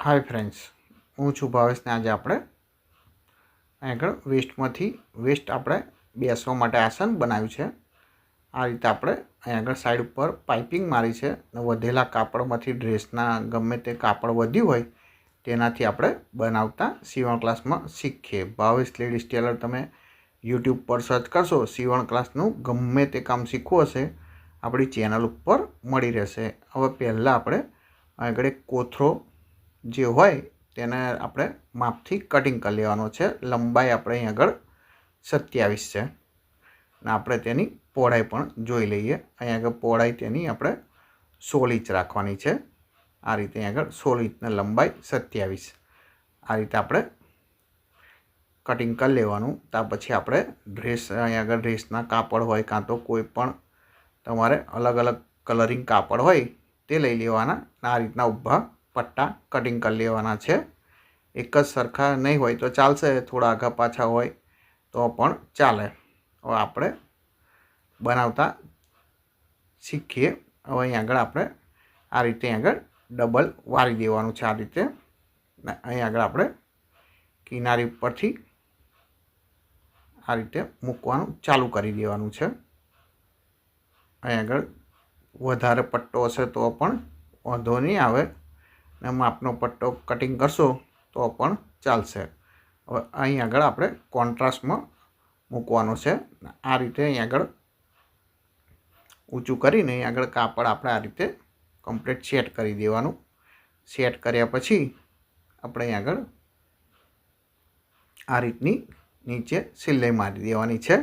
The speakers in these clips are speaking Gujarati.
હાય ફ્રેન્ડ્સ, હું છું ભાવેશને આજે આપણે આગળ વેસ્ટમાંથી, વેસ્ટ આપણે બેસવા માટે આસન બનાવ્યું છે. આ રીતે આપણે અહીં આગળ સાઈડ ઉપર પાઇપિંગ મારી છે અને વધેલા કાપડમાંથી ડ્રેસના, ગમે તે કાપડ વધ્યું હોય તેનાથી આપણે બનાવતા સીવણ ક્લાસમાં શીખીએ. ભાવેશ લેડીઝ ટેલર, તમે યુટ્યુબ પર સર્ચ કરશો, સીવણ ક્લાસનું ગમે તે કામ શીખવું હશે, આપણી ચેનલ ઉપર મળી રહેશે. હવે પહેલાં આપણે આગળ એક કોથરો જે હોય તેને આપણે માપથી કટિંગ કરી લેવાનો છે. લંબાઈ આપણે અહીં આગળ સત્યાવીસ છે. અને આપણે તેની પહોળાઈ પણ જોઈ લઈએ. અહીં આગળ પહોળાઈ તેની આપણે સોળ ઇંચ રાખવાની છે. આ રીતે અહીં આગળ સોળ ઇંચને લંબાઈ સત્યાવીસ. આ રીતે આપણે કટિંગ કરી લેવાનું. ત્યાર પછી આપણે ડ્રેસ અહીં આગળ ડ્રેસના કાપડ હોય કાં તો કોઈ પણ તમારે અલગ અલગ કલરિંગ કાપડ હોય તે લઈ લેવાના. આ રીતના ઊભા પટ્ટા કટિંગ કરી લેવાના છે. એક જ સરખા નહીં હોય તો ચાલશે, થોડા આઘા પાછા હોય તો પણ ચાલે. હવે આપણે બનાવતા શીખીએ. હવે અહીં આગળ આપણે આ રીતે આગળ ડબલ વારી દેવાનું છે આ રીતે. ને અહીં આગળ આપણે કિનારી પરથી આ રીતે મૂકવાનું ચાલુ કરી દેવાનું છે. અહીં આગળ વધારે પટ્ટો હશે તો પણ વાંધો નહીં આવે. ને માપનો પટ્ટો કટિંગ કરશો તો પણ ચાલશે. હવે અહીં આગળ આપણે કોન્ટ્રાસ્ટમાં મૂકવાનો છે. આ રીતે અહીં આગળ ઊંચું કરીને અહીં આગળ કાપડ આપણે આ રીતે કમ્પ્લીટ સેટ કરી દેવાનું. સેટ કર્યા પછી આપણે અહીં આગળ આ રીતની નીચે સિલાઈ મારી દેવાની છે.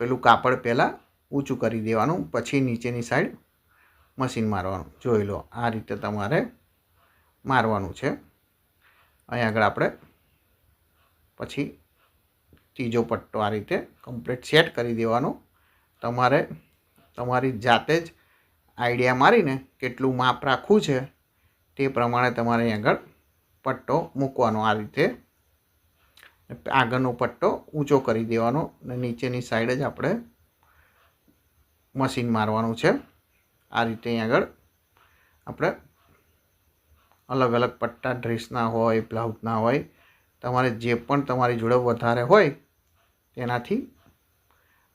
પેલું કાપડ પહેલાં ઊંચું કરી દેવાનું, પછી નીચેની સાઈડ મશીન મારવાનું. જોઈ લો, આ રીતે તમારે મારવાનું છે. અહીં આગળ આપણે પછી ત્રીજો પટ્ટો આ રીતે કમ્પ્લીટ સેટ કરી દેવાનો. તમારે તમારી જાતે જ આઈડિયા મારીને કેટલું માપ રાખવું છે તે પ્રમાણે તમારે અહીં આગળ પટ્ટો મૂકવાનો આ રીતે. આગળનો પટ્ટો ઊંચો કરી દેવાનો અને નીચેની સાઈડ જ આપણે મશીન મારવાનું છે. આ રીતે અહીં આગળ આપણે અલગ અલગ પટ્ટા ડ્રેસના હોય બ્લાઉઝના હોય, તમારે જે પણ તમારી જોડે વધારે હોય, તેનાથી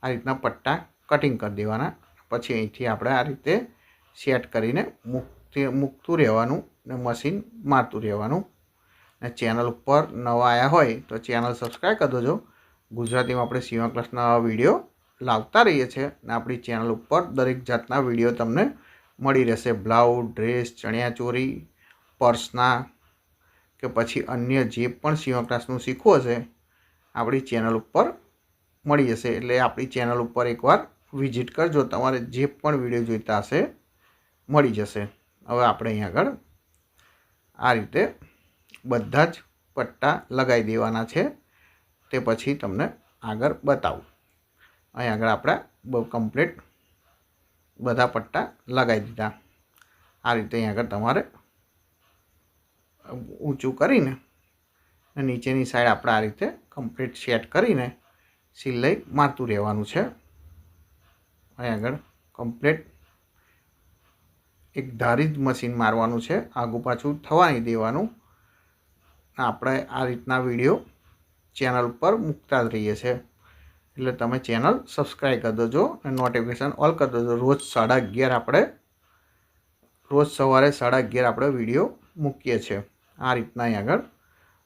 આ રીતના પટ્ટા કટિંગ કરી દેવાના. પછી અહીંથી આપણે આ રીતે સેટ કરીને મૂકતી, મૂકતું રહેવાનું ને મશીન મારતું રહેવાનું. ને ચેનલ ઉપર નવા આવ્યા હોય તો ચેનલ સબસ્ક્રાઈબ કરી દેજો. ગુજરાતીમાં આપણે સીવા ક્લાસના વીડિયો લાવતા રહીએ છીએ અને આપણી ચેનલ ઉપર દરેક જાતના વીડિયો તમને મળી રહેશે. બ્લાઉઝ ડ્રેસ ચણિયાચોરી પર્સના કે પછી અન્ય જે પણ સીવા ક્લાસનું શીખવું હશે, આપણી ચેનલ ઉપર મળી જશે. એટલે આપણી ચેનલ ઉપર એકવાર વિઝિટ કરજો. તમારે જે પણ વીડિયો જોઈતા હશે, મળી જશે. હવે આપણે અહીં આગળ આ રીતે બધા જ પટ્ટા લગાવી દેવાના છે. તે પછી તમને આગળ બતાવું. અહીં આગળ આપણે બહુ કમ્પ્લીટ બધા પટ્ટા લગાવી દીધા. આ રીતે અહીં આગળ તમારે ઊંચું કરીને નીચેની સાઈડ આપણે આ રીતે કમ્પ્લીટ સેટ કરીને સિલાઈ મારતું રહેવાનું છે. અહીં આગળ કમ્પ્લીટ એક ધારી મશીન મારવાનું છે. આગું પાછું થવા નહીં દેવાનું. આપણે આ રીતના વીડિયો ચેનલ પર મૂકતા જ રહીએ છીએ. એટલે તમે ચેનલ સબસ્ક્રાઈબ કરી દેજો અને નોટિફિકેશન ઓલ કરી દેજો. રોજ સાડા અગિયાર આપણે, રોજ સવારે સાડા અગિયાર આપણે વીડિયો મૂકીએ છીએ. આ રીતના અહીં આગળ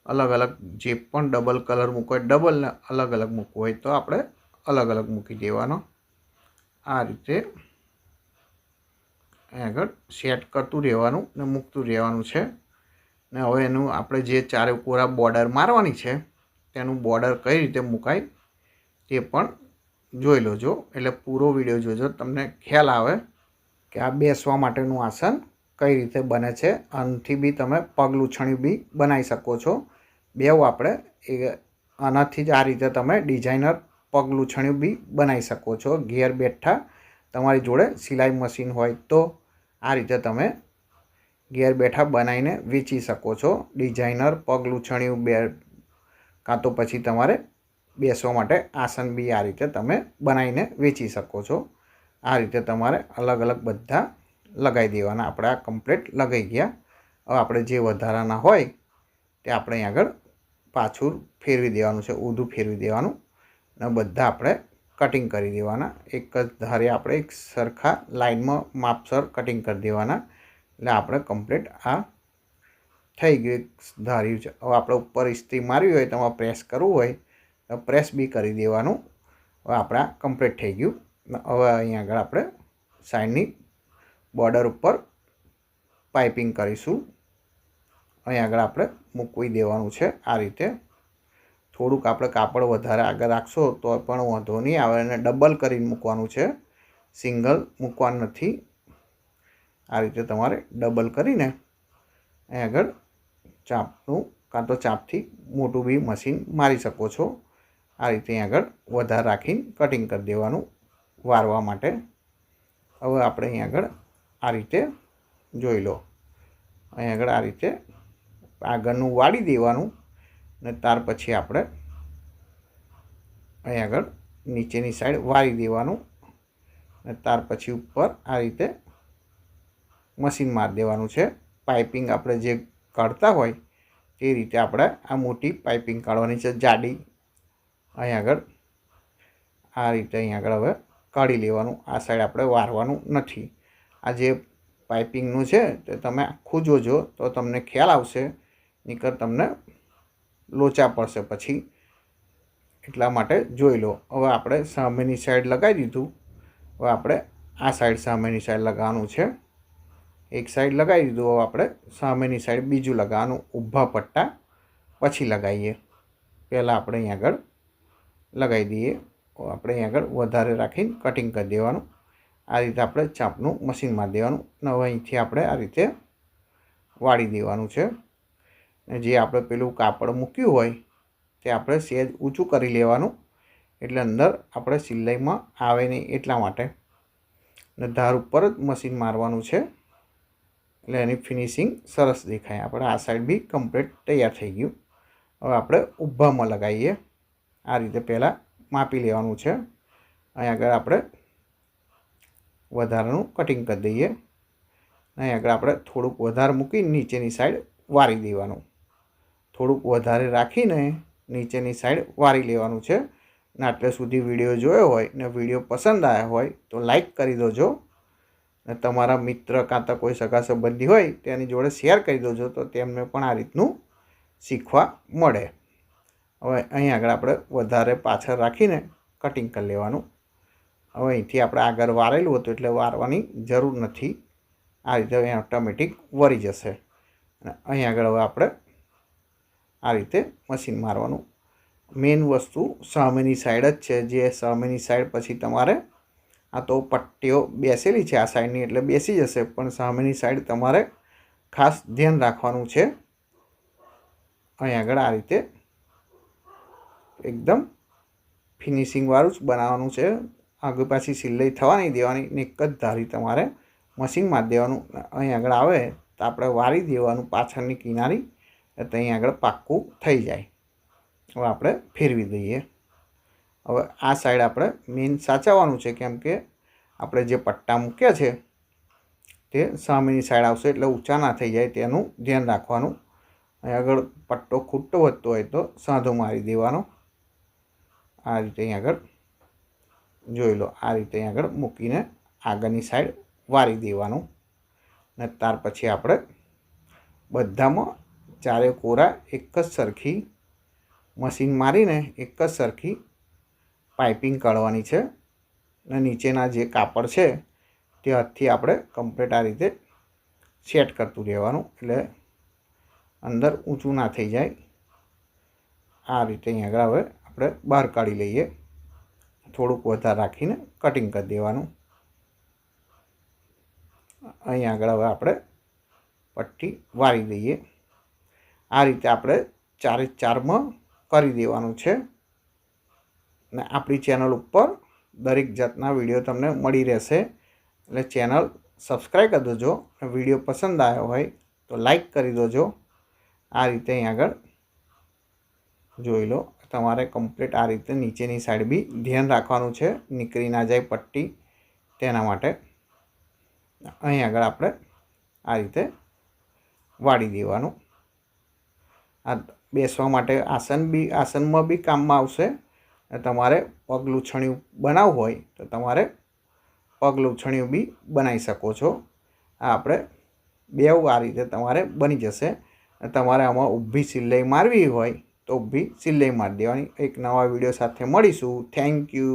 અલગ અલગ જે પણ ડબલ કલર મૂકવો હોય ડબલ ને અલગ અલગ મૂકવું હોય તો આપણે અલગ અલગ મૂકી દેવાનો. આ રીતે અહીં આગળ સેટ કરતું રહેવાનું ને મૂકતું રહેવાનું છે. ને હવે એનું આપણે જે ચારે કોરા બોર્ડર મારવાની છે, તેનું બોર્ડર કઈ રીતે મુકાય તે પણ જોઈ લેજો. એટલે પૂરો વીડિયો જોજો. તમને ખ્યાલ આવે કે આ બેસવા માટેનું આસન કઈ રીતે બને છે, આનાથી બી તમે પગ લૂછણી બી બનાવી શકો છો. બેવ આપણે એ આનાથી જ આ રીતે તમે ડિઝાઇનર પગ લૂછણી બી બનાવી શકો છો. ઘેર બેઠા તમારી જોડે સિલાઈ મશીન હોય તો આ રીતે તમે ઘેર બેઠા બનાવીને વેચી શકો છો. ડિઝાઇનર પગ લૂછણિયું બે કાં તો પછી તમારે બેસવા માટે આસન બી આ રીતે તમે બનાવીને વેચી શકો છો. આ રીતે તમારે અલગ અલગ બધા લગાવી દેવાના. આપણે કમ્પ્લીટ લગાવી ગયા. હવે આપણે જે વધારાના હોય તે આપણે અહીં આગળ પાછું ફેરવી દેવાનું છે. ઊંધું ફેરવી દેવાનું. અને બધા આપણે કટિંગ કરી દેવાના. એક જ ધારે આપણે એક સરખા લાઇનમાં માપસર કટિંગ કરી દેવાના. એટલે આપણે કમ્પ્લીટ આ થઈ ગયું એક ધાર્યું છે. હવે આપણે ઉપર ઇસ્ત્રી મારવી હોય તમારે પ્રેસ કરવું હોય, તો પ્રેસ બી કરી દેવાનું. હવે આપણા કમ્પ્લીટ થઈ ગયું. હવે અહીંયા આગળ આપણે સાઈડની બોર્ડર ઉપર પાઇપિંગ કરીશું. અહીં આગળ આપણે મૂકવી દેવાનું છે આ રીતે. થોડુંક આપણે કાપડ વધારે આગળ રાખશો તો પણ વાંધો નહીં. આવે એને ડબલ કરીને મૂકવાનું છે. સિંગલ મૂકવાનું નથી. આ રીતે તમારે ડબલ કરીને અહીં આગળ ચાપનું કાં તો ચાપથી મોટું બી મશીન મારી શકો છો. આ રીતે આગળ વધારે રાખીને કટિંગ કરી દેવાનું વારવા માટે. હવે આપણે અહીં આગળ આ રીતે જોઈ લો. અહીં આગળ આ રીતે આગળનું વાળી દેવાનું ને ત્યાર પછી આપણે અહીં આગળ નીચેની સાઈડ વાળી દેવાનું ને ત્યાર પછી ઉપર આ રીતે મશીન મારી દેવાનું છે. પાઇપિંગ આપણે જે કાઢતા હોય તે રીતે આપણે આ મોટી પાઇપિંગ કાઢવાની છે, જાડી. અહીં આગળ આ રીતે અહીં આગળ હવે કાઢી લેવાનું. આ સાઈડ આપણે વારવાનું નથી. આ જે પાઇપિંગનું છે તે તમે આખું જોજો તો તમને ખ્યાલ આવશે નીકળ તમને લોચા પડશે પછી. એટલા માટે જોઈ લો. હવે આપણે સામેની સાઈડ લગાવી દીધું. હવે આપણે આ સાઈડ સામેની સાઈડ લગાવવાનું છે. એક સાઈડ લગાવી દીધું. હવે આપણે સામેની સાઈડ બીજું લગાવવાનું. ઊભા પટ્ટા પછી લગાવીએ. પહેલાં આપણે અહીં આગળ લગાવી દઈએ. આપણે અહીં આગળ વધારે રાખીને કટિંગ કરી દેવાનું. આ રીતે આપણે ચાપનું મશીન મારી દેવાનું અને અહીંથી આપણે આ રીતે વાળી દેવાનું છે. જે આપણે પેલું કાપડ મૂક્યું હોય તે આપણે સહેજ ઊંચું કરી લેવાનું. એટલે અંદર આપણે સિલાઈમાં આવે નહીં એટલા માટે. અને ધાર ઉપર જ મશીન મારવાનું છે. એટલે એની ફિનિશિંગ સરસ દેખાય. આપણે આ સાઈડ બી કમ્પ્લીટ તૈયાર થઈ ગયું. હવે આપણે ઊભામાં લગાવીએ. આ રીતે પહેલાં માપી લેવાનું છે. અહીં આગળ આપણે વધારાનું કટિંગ કરી દઈએ. અહીં આગળ આપણે થોડુંક વધારે મૂકી નીચેની સાઈડ વારી દેવાનું. થોડુંક વધારે રાખીને નીચેની સાઈડ વારી લેવાનું છે. ને આટલે સુધી વીડિયો જોયો હોય ને વીડિયો પસંદ આવ્યા હોય તો લાઈક કરી દેજો. ને તમારા મિત્ર કાં તો કોઈ સગા સંબંધી હોય તેની જોડે શેર કરી દેજો તો તેમને પણ આ રીતનું શીખવા મળે. હવે અહીં આગળ આપણે વધારે પાછળ રાખીને કટિંગ કરી લેવાનું હવે અહીંથી આપણે આગળ વારેલું હતું એટલે વારવાની જરૂર નથી. આ રીતે અહીં ઓટોમેટિક વળી જશે. અને અહીં આગળ હવે આપણે આ રીતે મશીન મારવાનું. મેઇન વસ્તુ સામેની સાઈડ જ છે. જે સામેની સાઈડ પછી તમારે આ તો પટ્ટીઓ બેસેલી છે આ સાઈડની એટલે બેસી જશે. પણ સામેની સાઈડ તમારે ખાસ ધ્યાન રાખવાનું છે. અહીં આગળ આ રીતે એકદમ ફિનિશિંગવાળું જ બનાવવાનું છે. આગળ પાછી સિલાઈ થવા નહીં દેવાની ને એક જ ધારી તમારે મશીનમાં દેવાનું. અહીં આગળ આવે તો આપણે વારી દેવાનું પાછળની કિનારી તો અહીં આગળ પાક્કું થઈ જાય. હવે આપણે ફેરવી દઈએ. હવે આ સાઈડ આપણે મેઇન સાચવવાનું છે, કેમ કે આપણે જે પટ્ટા મૂક્યા છે, તે સામેની સાઈડ આવશે એટલે ઊંચા ના થઈ જાય તેનું ધ્યાન રાખવાનું. અહીં આગળ પટ્ટો ખૂટતો વધતો હોય તો સાંધો મારી દેવાનો. આ રીતે અહીં આગળ જોઈ લો આ રીતે અહીં આગળ મૂકીને આગળની સાઈડ વારી દેવાનું. ને ત્યાર પછી આપણે બધામાં ચારે કોરા એક જ સરખી મશીન મારીને એક જ સરખી પાઇપિંગ કાઢવાની છે. ને નીચેના જે કાપડ છે તે હાથથી આપણે કમ્પ્લીટ આ રીતે સેટ કરતું રહેવાનું. એટલે અંદર ઊંચું ના થઈ જાય. આ રીતે અહીં આગળ હવે આપણે બહાર કાઢી લઈએ. થોડુંક વધારે રાખીને કટિંગ કરી દેવાનું. અહીં આગળ હવે આપણે પટ્ટી વાળી દઈએ. આ રીતે આપણે ચારે ચારમાં કરી દેવાનું છે. અને આપણી ચેનલ ઉપર દરેક જાતના વીડિયો તમને મળી રહેશે. એટલે ચેનલ સબસ્ક્રાઈબ કરી દેજો. વીડિયો પસંદ આવ્યો હોય તો લાઈક કરી દેજો. આ રીતે અહીં આગળ જોઈ લો. તમારે કમ્પ્લીટ આ રીતે નીચેની સાઈડ બી ધ્યાન રાખવાનું છે. નીકળી ના જાય પટ્ટી તેના માટે. અહીં આગળ આપણે આ રીતે વાળી દેવાનું. આ બેસવા માટે આસન બી, આસનમાં બી કામમાં આવશે. તમારે પગ લૂછણિયું બનાવવું હોય તો તમારે પગ લૂછણિયું બી બનાવી શકો છો. આ આપણે બેવ આ રીતે તમારે બની જશે. તમારે આમાં ઊભી સિલાઈ મારવી હોય તો ઊભી સિલાઈ મારી દેવાની. એક નવા વીડિયો સાથે મળીશું. Thank you